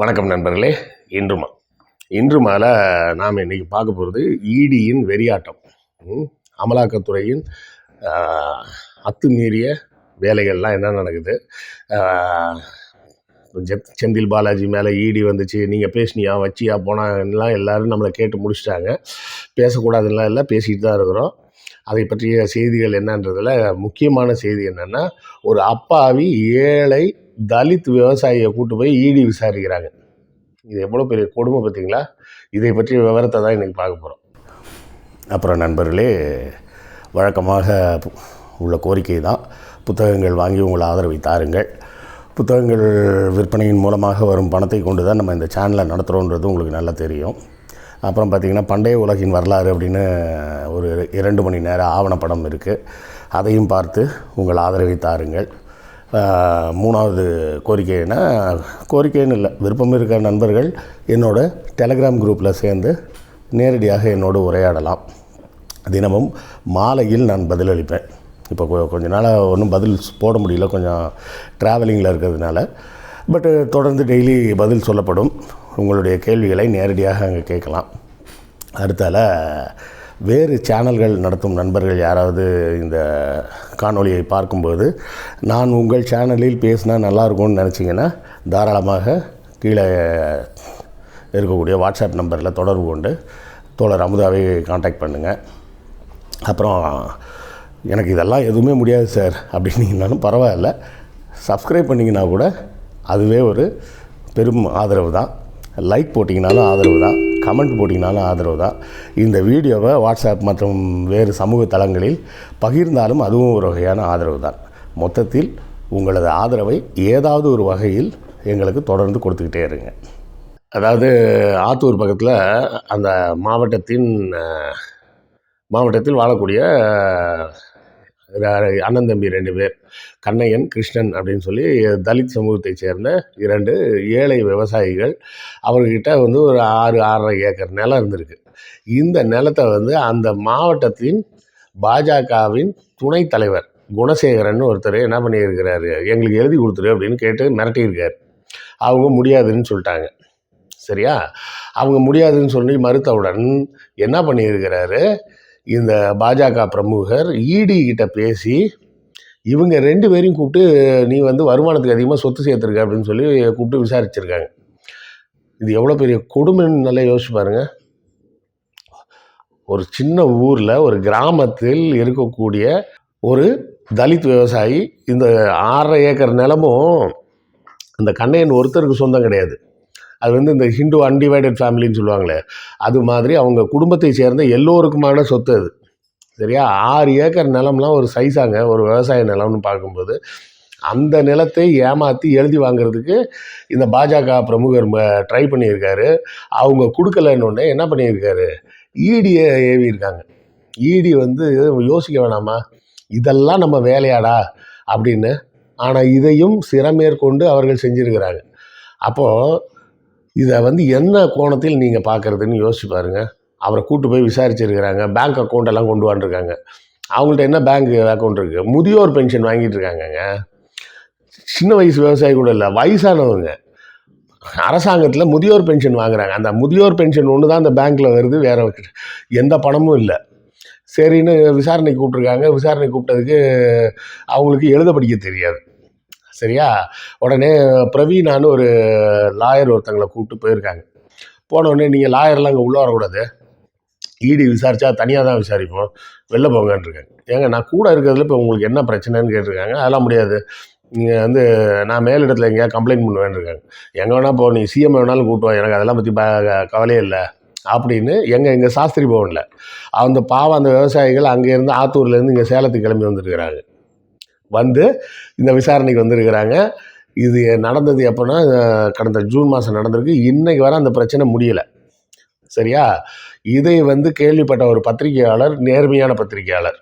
வணக்கம் நண்பர்களே. இன்றுமா. இன்று இன்றுமால நாம் இன்னைக்கு பார்க்க போகிறது ஈடியின் வெறியாட்டம். அமலாக்கத்துறையின் அத்துமீறிய வேலைகள்லாம் என்ன நடக்குது? செந்தில் பாலாஜி மேலே ஈடி வந்துச்சு நீங்கள் பேசினியா வச்சியா போனாலாம் எல்லோரும் நம்மளை கேட்டு முடிச்சிட்டாங்க. பேசக்கூடாதுலாம் இல்லை பேசிகிட்டு தான் இருக்கிறோம். அதை பற்றிய செய்திகள் என்னன்றதில் முக்கியமான செய்தி என்னென்னா ஒரு அப்பாவி ஏழை தலித் விவசாயியை கூட்டு போய் ஈடி விசாரிக்கிறாங்க. இது எவ்வளோ பெரிய கொடுமை பார்த்தீங்களா? இதை பற்றிய விவரத்தை தான் இன்றைக்கி பார்க்க போகிறோம் அப்புறம் நண்பர்களே வழக்கமாக உள்ள கோரிக்கை தான் புத்தகங்கள் வாங்கி உங்களை ஆதரவை தாருங்கள். புத்தகங்கள் விற்பனையின் மூலமாக வரும் பணத்தை கொண்டு தான் நம்ம இந்த சேனலை நடத்துகிறோன்றது உங்களுக்கு நல்லா தெரியும். அப்புறம் பார்த்திங்கன்னா பண்டைய உலகின் வரலாறு அப்படின்னு ஒரு இரண்டு மணி நேர ஆவணப்படம் இருக்குது அதையும் பார்த்து உங்கள் ஆதரவை தாருங்கள். மூணாவது கோரிக்கைன்னா கோரிக்கைன்னு இல்லை. விருப்பம் இருக்கிற நண்பர்கள் என்னோட டெலகிராம் குரூப்பில் சேர்ந்து நேரடியாக என்னோடு உரையாடலாம். தினமும் மாலையில் நான் பதிலளிப்பேன் இப்போ கொஞ்ச நாளாக ஒன்றும் பதில் போட முடியல. கொஞ்சம் ட்ராவலிங்கில் இருக்கிறதுனால. பட்டு தொடர்ந்து டெய்லி பதில் சொல்லப்படும். உங்களுடைய கேள்விகளை நேரடியாக அங்கே கேட்கலாம். அடுத்தால வேறு சேனல்கள் நடத்தும் நண்பர்கள் யாராவது இந்த காணொலியை பார்க்கும்போது நான் உங்கள் சேனலில் பேசினா நல்லா இருக்கும்னு நினச்சிங்கன்னா தாராளமாக கீழே இருக்கக்கூடிய வாட்ஸ்அப் நம்பரில் தொடர்பு கொண்டு தோழர் அமுதாவை காண்டாக்ட் பண்ணுங்கள் அப்புறம் எனக்கு இதெல்லாம் எதுவுமே முடியாது சார். அப்படின்னீங்கனாலும் பரவாயில்ல. சப்ஸ்கிரைப் பண்ணிங்கன்னா கூட அதுவே ஒரு பெரும் ஆதரவு தான். லைக் போட்டிங்கனாலும் ஆதரவு தான். கமெண்ட் போட்டிங்கனாலும் ஆதரவு தான். இந்த வீடியோவை வாட்ஸ்அப் மற்றும் வேறு சமூக தளங்களில் பகிர்ந்தாலும் அதுவும் ஒரு வகையான ஆதரவு தான். மொத்தத்தில் உங்களது ஆதரவை ஏதாவது ஒரு வகையில் எங்களுக்கு தொடர்ந்து கொடுத்துக்கிட்டே இருங்க. அதாவது ஆத்தூர் பக்கத்தில் அந்த மாவட்டத்தின் மாவட்டத்தில் வாழக்கூடிய அண்ணன் தம்பி ரெண்டு பேர். கண்ணையன் கிருஷ்ணன் அப்படின்னு சொல்லி தலித் சமூகத்தைச் சேர்ந்த இரண்டு ஏழை விவசாயிகள். அவர்கிட்ட வந்து ஒரு ஆறு ஆறரை ஏக்கர் நிலம் இருந்திருக்கு. இந்த நிலத்தை வந்து அந்த மாவட்டத்தின் பாஜகவின் துணைத் தலைவர் குணசேகரன் ஒருத்தர் என்ன பண்ணியிருக்கிறாரு எங்களுக்கு எழுதி கொடுத்துரு அப்படின்னு கேட்டு மிரட்டியிருக்கார். அவங்க முடியாதுன்னு சொல்லிட்டாங்க. சரியா? அவங்க முடியாதுன்னு சொல்லி மறுத்தவுடன் என்ன பண்ணியிருக்கிறாரு இந்த பாஜக பிரமுகர் இடி கிட்ட பேசி இவங்க ரெண்டு பேரையும் கூப்பிட்டு நீ வந்து வருமானத்துக்கு அதிகமாக சொத்து சேர்த்துருக்க அப்படின்னு சொல்லி கூப்பிட்டு விசாரிச்சிருக்காங்க. இது எவ்வளோ பெரிய கொடுமைன்னு நல்லா யோசிச்சு பாருங்கள் ஒரு சின்ன ஊரில் ஒரு கிராமத்தில் இருக்கக்கூடிய ஒரு தலித் விவசாயி இந்த ஆறரை ஏக்கர் நிலமும் இந்த கண்ணையன் ஒருத்தருக்கு சொந்தம் கிடையாது. அது வந்து இந்த ஹிந்து அன்டிவைடட் ஃபேமிலின்னு சொல்லுவாங்களே அது மாதிரி அவங்க குடும்பத்தை சேர்ந்த எல்லோருக்குமான சொத்து அது. சரியா? ஆறு ஏக்கர் நிலம்லாம் ஒரு சைஸாங்க ஒரு விவசாய நிலம்னு பார்க்கும்போது. அந்த நிலத்தை ஏமாற்றி எழுதி வாங்குறதுக்கு இந்த பாஜக பிரமுகர் ட்ரை பண்ணியிருக்காரு. அவங்க கொடுக்கலன்னொடனே என்ன பண்ணியிருக்காரு? ஈடியை ஏவியிருக்காங்க. ஈடி வந்து யோசிக்க வேணாமா? இதெல்லாம் நம்ம வேலையாடா அப்படின்னு. ஆனால் இதையும் சிறமேற்கொண்டு அவர்கள் செஞ்சுருக்கிறாங்க. அப்போது இதை வந்து என்ன கோணத்தில் நீங்கள் பார்க்குறதுன்னு யோசிச்சு பாருங்க. அவரை கூட்டு போய் விசாரிச்சிருக்கிறாங்க. பேங்க் அக்கௌண்ட் எல்லாம் கொண்டு வந்துருக்காங்க அவங்கள்ட்ட என்ன பேங்க் அக்கௌண்ட் இருக்குது முதியோர் பென்ஷன் வாங்கிட்டு இருக்காங்கங்க சின்ன வயசு விவசாயி கூட இல்லை வயசானவங்க. அரசாங்கத்தில் முதியோர் பென்ஷன் வாங்குறாங்க. அந்த முதியோர் பென்ஷன் ஒன்று தான் அந்த பேங்க்கில் வருது வேறு எந்த பணமும் இல்லை. சரின்னு விசாரணை கூப்பிட்ருக்காங்க. விசாரணை கூப்பிட்டதுக்கு அவங்களுக்கு எழுத படிக்க தெரியாது. சரியா? உடனே பிரவீனான்னு ஒரு லாயர் ஒருத்தங்களை கூப்பிட்டு போயிருக்காங்க. போன உடனே நீங்கள் லாயர்லாம் அங்கே உள்ளே வரக்கூடாது. இடி விசாரிச்சா தனியாக தான் விசாரிப்போம். வெளில போங்கன்ட்ருக்காங்க. ஏங்க நான் கூட இருக்கிறதுல இப்போ உங்களுக்கு என்ன பிரச்சனைன்னு கேட்டிருக்காங்க. அதெல்லாம் முடியாது. நீங்கள் வந்து நான் மேலிடத்தில் எங்கேயா கம்ப்ளைண்ட் பண்ணுவேன்னு இருக்காங்க எங்கே வேணால் போ நீ சிஎம் வேணாலும் கூப்பிட்டு வா. எனக்கு அதெல்லாம் பற்றி ப கவலையே இல்லை. அப்படின்னு எங்கள் எங்கள் சாஸ்திரி பவனில். அந்த பாவம் அந்த விவசாயிகள் அங்கேருந்து ஆத்தூர்லேருந்து இங்கே சேலத்துக்கு கிளம்பி வந்துருக்கிறாங்க. வந்து இந்த விசாரணைக்கு வந்திருக்கிறாங்க. இது நடந்தது எப்போன்னா கடந்த ஜூன் மாதம் நடந்திருக்கு. இன்னைக்கு வர அந்த பிரச்சனை முடியலை. சரியா? இதை வந்து கேள்விப்பட்ட ஒரு பத்திரிகையாளர் நேர்மையான பத்திரிகையாளர்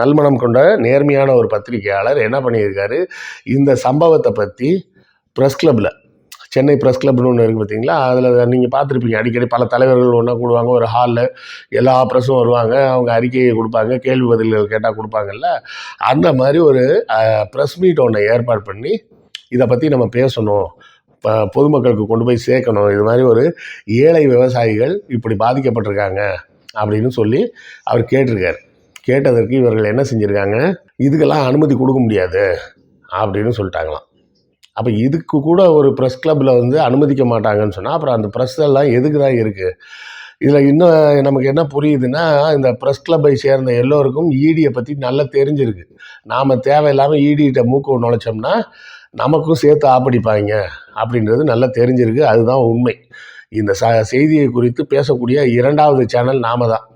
நல்மணம் கொண்ட நேர்மையான ஒரு பத்திரிகையாளர் என்ன பண்ணியிருக்காரு? இந்த சம்பவத்தை பற்றி ப்ரெஸ் கிளப்பில் சென்னை ப்ரெஸ் கிளப்னு ஒன்று இருக்குது பார்த்தீங்களா அதில் நீங்கள் பார்த்துருப்பீங்க. அடிக்கடி பல தலைவர்கள் ஒன்றா கூடுவாங்க. ஒரு ஹாலில் எல்லா ப்ரெஸ்ஸும் வருவாங்க. அவங்க அறிக்கையை கொடுப்பாங்க. கேள்வி பதில்கள் கேட்டால் கொடுப்பாங்கல்ல. அந்த மாதிரி ஒரு ப்ரெஸ் மீட் ஒன்று ஏற்பாடு பண்ணி இதை பற்றி நம்ம பேசணும். இப்போ பொதுமக்களுக்கு கொண்டு போய் சேர்க்கணும். இது மாதிரி ஒரு ஏழை விவசாயிகள் இப்படி பாதிக்கப்பட்டிருக்காங்க அப்படின்னு சொல்லி அவர் கேட்டிருக்கார். கேட்டதற்கு இவர்கள் என்ன செஞ்சுருக்காங்க? இதுக்கெல்லாம் அனுமதி கொடுக்க முடியாது அப்படின்னு சொல்லிட்டாங்களாம். அப்போ இதுக்கு கூட ஒரு ப்ரெஸ் கிளப்பில் வந்து அனுமதிக்க மாட்டாங்கன்னு சொன்னால் அப்புறம் அந்த ப்ரெஸ் எல்லாம் எதுக்கு தான் இருக்குது இதில் இன்னும் நமக்கு என்ன புரியுதுன்னா இந்த ப்ரெஸ் கிளப்பை சேர்ந்த எல்லோருக்கும் ஈடியை பற்றி நல்லா தெரிஞ்சிருக்கு. நாம் தேவையில்லாமல் ஈடிகிட்ட மூக்கு நுழைச்சோம்னா நமக்கும் சேர்த்து ஆப்படிப்பாங்க அப்படின்றது நல்லா தெரிஞ்சிருக்கு. அதுதான் உண்மை. இந்த ச செய்தியை குறித்து பேசக்கூடிய இரண்டாவது சேனல் நாம தான்.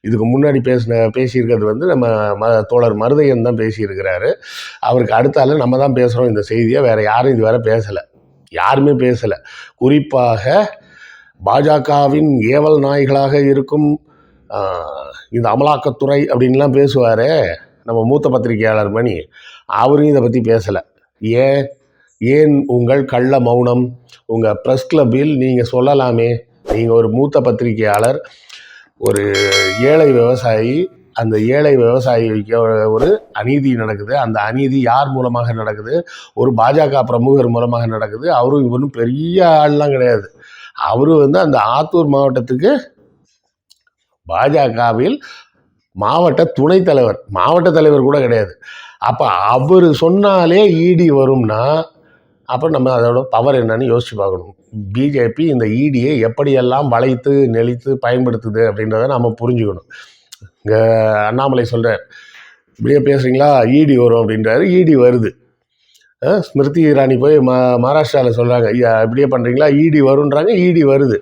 இதுக்கு முன்னாடி பேசின பேசியிருக்கிறது வந்து நம்ம ம தோழர் மருதையன் தான் பேசியிருக்கிறாரு. அவருக்கு அடுத்தால நம்ம தான் பேசுகிறோம் இந்த செய்தியை வேறு யாரும் இது இதுவரை பேசலை. யாருமே பேசலை. குறிப்பாக பாஜகவின் ஏவல் நாய்களாக இருக்கும் இந்த அமலாக்கத்துறை அப்படின்லாம் பேசுவாரே நம்ம மூத்த பத்திரிகையாளர் மணி. அவரும் இதை பற்றி பேசலை. ஏன்? ஏன் உங்கள் கள்ள மௌனம்? உங்கள் ப்ரெஸ் கிளப்பில் நீங்கள் சொல்லலாமே. நீங்கள் ஒரு மூத்த பத்திரிகையாளர் ஒரு ஏழை விவசாயி அந்த ஏழை விவசாயிக்கு ஒரு அநீதி நடக்குது. அந்த அநீதி யார் மூலமாக நடக்குது? ஒரு பாஜக பிரமுகர் மூலமாக நடக்குது. அவரும் இவரும் பெரிய ஆள்லாம் கிடையாது. அவரு வந்து அந்த ஆத்தூர் மாவட்டத்துக்கு பாஜகவில் மாவட்ட துணைத் தலைவர். மாவட்ட தலைவர் கூட கிடையாது. அப்போ அவர் சொன்னாலே ஈடி வரும்னா அப்போ நம்ம அதோட பவர் என்னன்னு யோசிச்சு பார்க்கணும். பிஜேபி இந்த இடியை எப்படியெல்லாம் வளைத்து நெளித்து பயன்படுத்துது அப்படின்றத நம்ம புரிஞ்சுக்கணும். இங்கே அண்ணாமலை சொல்கிறார் இப்படியே பேசுகிறீங்களா இடி வரும் அப்படின்றாரு. இடி வருது. ஸ்மிருதி இரானி போய் மா மகாராஷ்டிராவில் சொல்கிறாங்க ஐயா இப்படியே பண்ணுறீங்களா இடி வருன்றாங்க இடி வருது.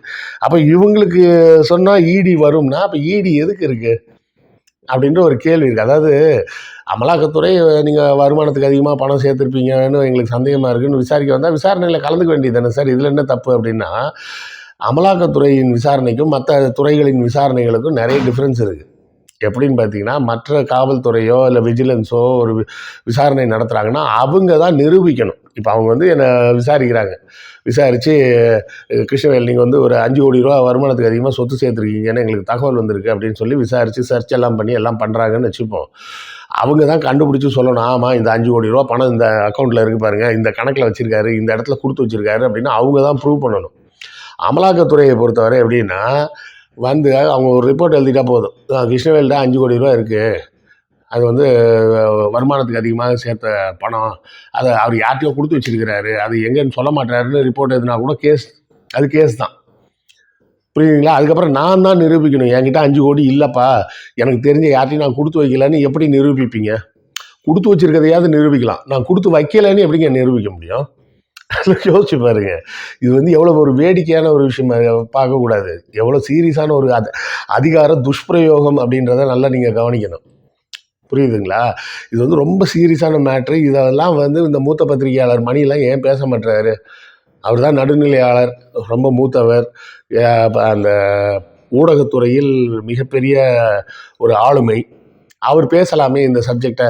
அப்போ இவங்களுக்கு சொன்னால் இடி வரும்னா அப்போ இடி எதுக்கு இருக்குது அப்படின்ற ஒரு கேள்வி இருக்குது அதாவது அமலாக்கத்துறை நீங்கள் வருமானத்துக்கு அதிகமாக பணம் சேர்த்துருப்பீங்கன்னு எங்களுக்கு சந்தேகமாக இருக்குன்னு விசாரிக்க வந்தால் விசாரணையில் கலந்துக்க வேண்டியது தானே சார். இதில் என்ன தப்பு அப்படின்னா அமலாக்கத்துறையின் விசாரணைக்கும் மற்ற துறைகளின் விசாரணைகளுக்கும் நிறைய டிஃப்ரென்ஸ் இருக்குது எப்படின்னு பார்த்தீங்கன்னா மற்ற காவல்துறையோ இல்லை விஜிலன்ஸோ ஒரு விசாரணை நடத்துகிறாங்கன்னா அவங்க தான் நிரூபிக்கணும். இப்போ அவங்க வந்து என்னை விசாரிக்கிறாங்க. விசாரித்து கிருஷ்ணவேல் நீங்கள் வந்து ஒரு அஞ்சு கோடி ரூபா வருமானத்துக்கு அதிகமாக சொத்து சேர்த்துருக்கீங்கன்னு எங்களுக்கு தகவல் வந்திருக்கு. அப்படின்னு சொல்லி விசாரித்து சர்ச் எல்லாம் பண்ணி எல்லாம் பண்ணுறாங்கன்னு வச்சுப்போம். அவங்க தான் கண்டுபிடிச்சி சொல்லணும். ஆமாம் இந்த அஞ்சு கோடி ரூபா பணம் இந்த அக்கௌண்ட்டில் இருக்குது பாருங்கள் இந்த கணக்கில் வச்சுருக்காரு. இந்த இடத்துல கொடுத்து வச்சுருக்காரு. அப்படின்னு அவங்க தான் ப்ரூவ் பண்ணணும். அமலாக்கத்துறையை பொறுத்தவரை எப்படின்னா வந்து அவங்க ஒரு ரிப்போர்ட் எழுதிட்டா போதும். அஹ் தான் அஞ்சு கோடி ரூபா இருக்குது அது வந்து வருமானத்துக்கு அதிகமாக சேர்த்த பணம். அதை அவர் யார்கிட்டயோ கொடுத்து வச்சிருக்கிறாரு. அது எங்கேன்னு சொல்ல மாட்டாருன்னு ரிப்போர்ட் எதுனா கூட கேஸ் அது கேஸ் தான். புரியுதுங்களா? அதுக்கப்புறம் நான் தான் நிரூபிக்கணும். என்கிட்ட அஞ்சு கோடி இல்லைப்பா. எனக்கு தெரிஞ்ச யார்ட்டையும் நான் கொடுத்து வைக்கலன்னு எப்படி நிரூபிப்பீங்க? கொடுத்து வச்சிருக்கதையாவது நிரூபிக்கலாம். நான் கொடுத்து வைக்கலைன்னு எப்படிங்க நிரூபிக்க முடியும்? யோசிச்சு பாருங்க. இது வந்து எவ்வளோ ஒரு வேடிக்கையான ஒரு விஷயம். பார்க்கக்கூடாது. எவ்வளோ சீரியஸான ஒரு அதிகார துஷ்பிரயோகம் அப்படின்றத நல்லா நீங்கள் கவனிக்கணும். புரியுதுங்களா? இது வந்து ரொம்ப சீரியஸான மேட்ரு. இதெல்லாம் வந்து இந்த மூத்த பத்திரிகையாளர் மணிலாம் ஏன் பேச மாட்டுறாரு அவர் தான் நடுநிலையாளர் ரொம்ப மூத்தவர். அந்த ஊடகத்துறையில் மிகப்பெரிய ஒரு ஆளுமை. அவர் பேசலாமே இந்த சப்ஜெக்டை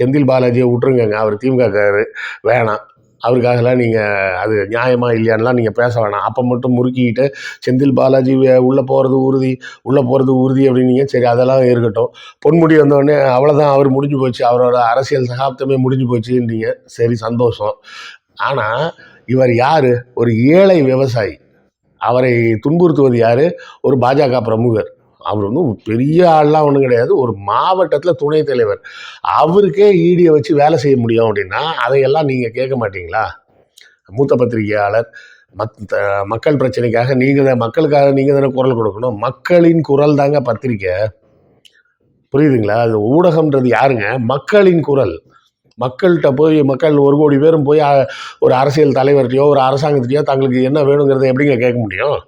செந்தில் பாலாஜியை விட்டுருங்கங்க. அவர் திமுகக்காரரு வேணாம். அவருக்காகலாம் நீங்கள் அது நியாயமாக இல்லையான்லாம் நீங்கள் பேச வேணாம். அப்போ மட்டும் முறுக்கிக்கிட்டு செந்தில் பாலாஜி உள்ளே போகிறது உறுதி உள்ளே போகிறது உறுதி அப்படின்னீங்க. சரி அதெல்லாம் இருக்கட்டும். பொன்முடி வந்தோடனே அவ்வளோதான் அவர் முடிஞ்சு போச்சு. அவரோட அரசியல் சகாப்தமே முடிஞ்சு போச்சுன்றீங்க. சரி சந்தோஷம். ஆனால் இவர் யார்? ஒரு ஏழை விவசாயி. அவரை துன்புறுத்துவது யார்? ஒரு பாஜக பிரமுகர். அவர் வந்து பெரிய ஆள்லாம் ஒன்றும் கிடையாது. ஒரு மாவட்டத்தில் துணைத் தலைவர். அவருக்கே ஈடியை வச்சு வேலை செய்ய முடியும் அப்படின்னா அதையெல்லாம் நீங்கள் கேட்க மாட்டீங்களா? மூத்த பத்திரிகையாளர் மத் த- மக்கள் பிரச்சனைக்காக நீங்கள் தான் மக்களுக்காக நீங்கள் தானே குரல் கொடுக்கணும். மக்களின் குரல் தாங்க பத்திரிக்கை. புரியுதுங்களா? அது ஊடகம்ன்றது யாருங்க? மக்களின் குரல். மக்கள்கிட்ட போய் மக்கள் ஒரு கோடி பேரும் போய் ஒரு அரசியல் தலைவர்கிட்டையோ ஒரு அரசாங்கத்திட்டையோ தங்களுக்கு என்ன வேணுங்கிறத எப்படிங்க கேட்க முடியும்?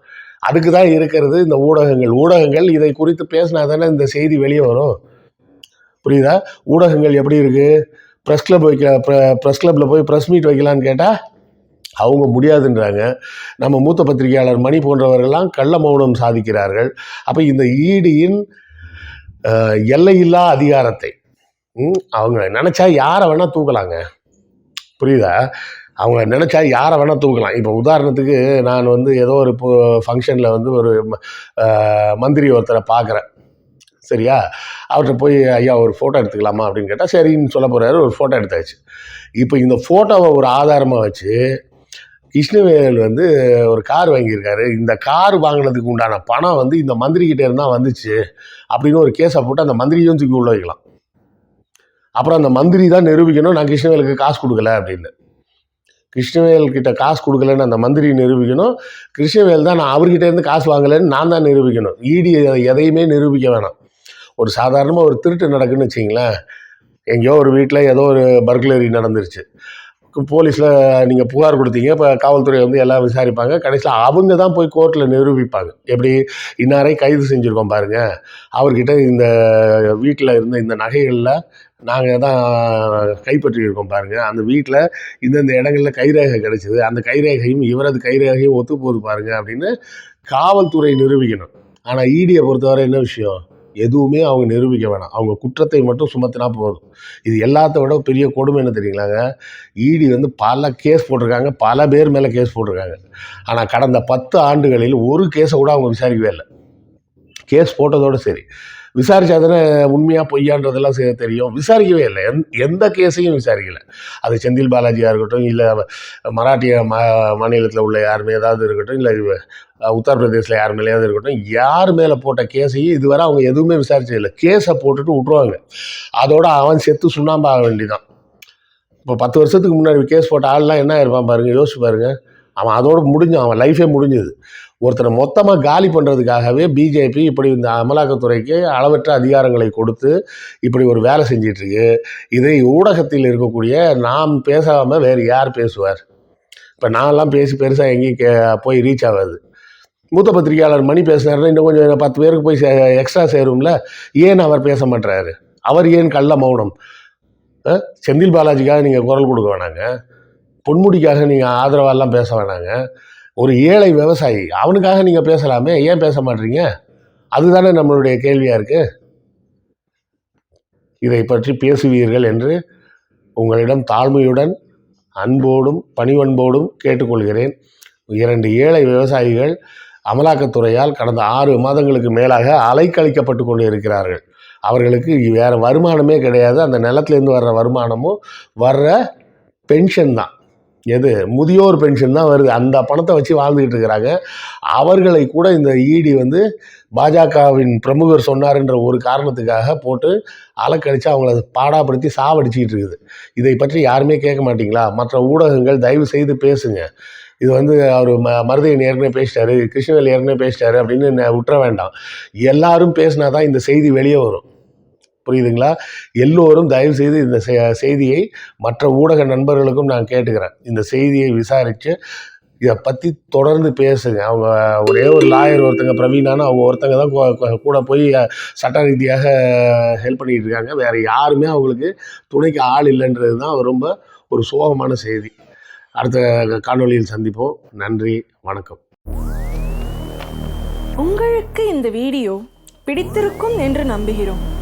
அதுக்கு தான் இருக்கிறது இந்த ஊடகங்கள். ஊடகங்கள் இதை குறித்து பேசினா தானே இந்த செய்தி வெளியே வரும். புரியுதா? ஊடகங்கள் எப்படி இருக்குது ப்ரெஸ் கிளப் வைக்க ப்ரெஸ் கிளப்பில் போய் ப்ரெஸ் மீட் வைக்கலான்னு கேட்டால் அவங்க முடியாதுன்றாங்க. நம்ம மூத்த பத்திரிகையாளர் மணி போன்றவர்கள்லாம் கள்ள மௌனம் சாதிக்கிறார்கள். அப்போ இந்த ஈடியின் எல்லையில்லா அதிகாரத்தை அவங்க நினச்சா யாரை வேணால் தூக்கலாங்க. புரியுதா? அவங்க நினச்சா யாரை வேணால் தூக்கலாம். இப்போ உதாரணத்துக்கு நான் வந்து ஏதோ ஒரு ஃபங்க்ஷனில் வந்து ஒரு ம- மந்திரி ஒருத்தரை பார்க்குறேன் சரியா? அவர்கிட்ட போய் ஐயா ஒரு ஃபோட்டோ எடுத்துக்கலாமா? அப்படின்னு கேட்டால் சரின்னு சொல்ல போகிறாரு ஒரு ஃபோட்டோ எடுத்தாச்சு. இப்போ இந்த ஃபோட்டோவை ஒரு ஆதாரமாக வச்சு கிருஷ்ணவேல் வந்து ஒரு கார் வாங்கியிருக்காரு. இந்த கார் வாங்கினதுக்கு உண்டான பணம் வந்து இந்த மந்திரிக்கிட்டே இருந்தால் வந்துச்சு அப்படின்னு ஒரு கேஸை போட்டு அந்த மந்திரியும் தூக்கி உள்ள வைக்கலாம். அப்புறம் அந்த மந்திரி தான் நிரூபிக்கணும். நான் கிருஷ்ணவேலுக்கு காசு கொடுக்கல அப்படின்னு. கிருஷ்ணவேல் கிட்ட காசு கொடுக்கலன்னு அந்த மந்திரி நிரூபிக்கணும். கிருஷ்ணவேல் தான் நான் அவர்கிட்ட இருந்து காசு வாங்கலைன்னு நான் தான் நிரூபிக்கணும். இடி எதையுமே நிரூபிக்க வேணாம். ஒரு சாதாரணமாக ஒரு திருட்டு நடக்குன்னு வச்சிங்களேன். எங்கேயோ ஒரு வீட்டில் ஏதோ ஒரு பர்க்லரி நடந்துருச்சு. போலீஸில் நீங்கள் புகார் கொடுத்தீங்க இப்போ காவல்துறை வந்து எல்லாம் விசாரிப்பாங்க. கடைசியில் அவங்க தான் போய் கோர்ட்டில் நிரூபிப்பாங்க. எப்படி இன்னாரை கைது செஞ்சுருக்கோம் பாருங்கள் அவர்கிட்ட இந்த வீட்டில் இருந்த இந்த நகைகளில் நாங்கள் தான் கைப்பற்றியிருக்கோம் பாருங்கள் அந்த வீட்டில் இந்தந்த இடங்களில் கைரேகை கிடைச்சிது. அந்த கைரேகையும் இவரது கைரேகையும் ஒத்து போகுது பாருங்கள் அப்படின்னு காவல்துறை நிரூபிக்கணும். ஆனால் ஈடியை பொறுத்தவரை என்ன விஷயம்? எதுவுமே அவங்க நிரூபிக்க வேணாம். அவங்க குற்றத்தை மட்டும் சுமத்தினா போதும். இது எல்லாத்த விட பெரிய கொடுமை என்ன தெரியுங்களாங்க? ஈடி வந்து பல கேஸ் போட்டிருக்காங்க. பல பேர் மேலே கேஸ் போட்டிருக்காங்க. ஆனால் கடந்த பத்து ஆண்டுகளில் ஒரு கேஸை கூட அவங்க விசாரிக்கவே இல்லை. கேஸ் போட்டதோடு சரி. விசாரிச்சா தானே உண்மையாக பொய்யான்றதெல்லாம் தெரியும். விசாரிக்கவே இல்லை. எந் எந்த கேஸையும் விசாரிக்கல. அது செந்தில் பாலாஜியாக இருக்கட்டும் இல்லை மராட்டிய மா மாநிலத்தில் உள்ள யாருமே ஏதாவது இருக்கட்டும் இல்லை உத்தரப்பிரதேசில் யார் மேலேயாவது இருக்கட்டும் யார் மேலே போட்ட கேஸையும் இதுவரை அவங்க எதுவுமே விசாரிச்சது இல்லை. கேஸை போட்டுட்டு விட்ருவாங்க அதோட அவன் செத்து சுண்ணாம்பாக வேண்டிதான். இப்போ பத்து வருஷத்துக்கு முன்னாடி கேஸ் போட்ட ஆள்லாம் என்ன இருப்பான் பாருங்க யோசிச்சு பாருங்க. அவன் அதோடு முடிஞ்சான் அவன் லைஃபே முடிஞ்சது. ஒருத்தரை மொத்தமாக காலி பண்ணுறதுக்காகவே பிஜேபி இப்படி இந்த அமலாக்கத்துறைக்கு அளவற்ற அதிகாரங்களை கொடுத்து இப்படி ஒரு வேலை செஞ்சிட்ருக்கு. இதை ஊடகத்தில் இருக்கக்கூடிய நாம் பேசாமல் வேறு யார் பேசுவார்? இப்போ நான்லாம் பேசி பெருசாக எங்கேயும் கே போய் ரீச் ஆகாது. மூத்த பத்திரிகையாளர் மணி பேசினாருன்னா இன்னும் கொஞ்சம் பத்து பேருக்கு போய் எக்ஸ்ட்ரா சேரும்ல? ஏன் அவர் பேச மாட்டுறாரு அவர் ஏன் கள்ள மௌனம்? செந்தில் பாலாஜிக்காக நீங்கள் குரல் கொடுக்க வேணாங்க. பொன்முடிக்காக நீங்கள் ஆதரவாலாம் பேச வேணாங்க. ஒரு ஏழை விவசாயி. அவனுக்காக நீங்கள் பேசலாமே? ஏன் பேச மாட்டீங்க? அதுதானே நம்மளுடைய கேள்வியாக இருக்குது இதை பற்றி பேசுவீர்கள் என்று உங்களிடம் தாழ்மையுடன் அன்போடும் பணிவன்போடும் கேட்டுக்கொள்கிறேன். இரண்டு ஏழை விவசாயிகள் அமலாக்கத்துறையால் கடந்த ஆறு மாதங்களுக்கு மேலாக அலைக்கழிக்கப்பட்டு கொண்டு இருக்கிறார்கள் அவர்களுக்கு வேறு வருமானமே கிடையாது. அந்த நிலத்துலேருந்து வர்ற வருமானமும் வர்ற பென்ஷன் தான். எது? முதியோர் பென்ஷன் தான் வருது. அந்த பணத்தை வச்சு வாழ்ந்துக்கிட்டு இருக்கிறாங்க. அவர்களை கூட இந்த ஈடி வந்து பாஜகவின் பிரமுகர் சொன்னார்ன்ற ஒரு காரணத்துக்காக போட்டு அலக்கழித்து அவங்கள பாடாப்படுத்தி சாவடிச்சிக்கிட்டு இருக்குது. இதை பற்றி யாருமே கேட்க மாட்டிங்களா? மற்ற ஊடகங்கள் தயவு செய்து பேசுங்க. இது வந்து அவர் ம மருதையன் ஏற்கனவே பேசிட்டாரு கிருஷ்ணவேல் ஏற்கனவே பேசிட்டாரு அப்படின்னு விட்டுற வேண்டாம். எல்லாரும் பேசினா தான் இந்த செய்தி வெளியே வரும். புரியுதுங்களா? எல்லோரும் தயவு செய்து இந்த செ- செய்தியை மற்ற ஊடக நண்பர்களுக்கும் நான் கேட்டுக்கிறேன். இந்த செய்தியை விசாரித்து இதை பற்றி தொடர்ந்து பேசுங்க. அவங்க ஒரே ஒரு லாயர் ஒருத்தங்க பிரவீனான்னு அவங்க ஒருத்தங்க தான் கூட போய் சட்ட ரீதியாக ஹெல்ப் பண்ணிட்டு இருக்காங்க. வேறு யாருமே அவங்களுக்கு துணைக்கு ஆள் இல்லைன்றது தான் ரொம்ப ஒரு சோகமான செய்தி. அடுத்த காணொளியில் சந்திப்போம். நன்றி வணக்கம். உங்களுக்கு இந்த வீடியோ பிடித்திருக்கும் என்று நம்புகிறோம்.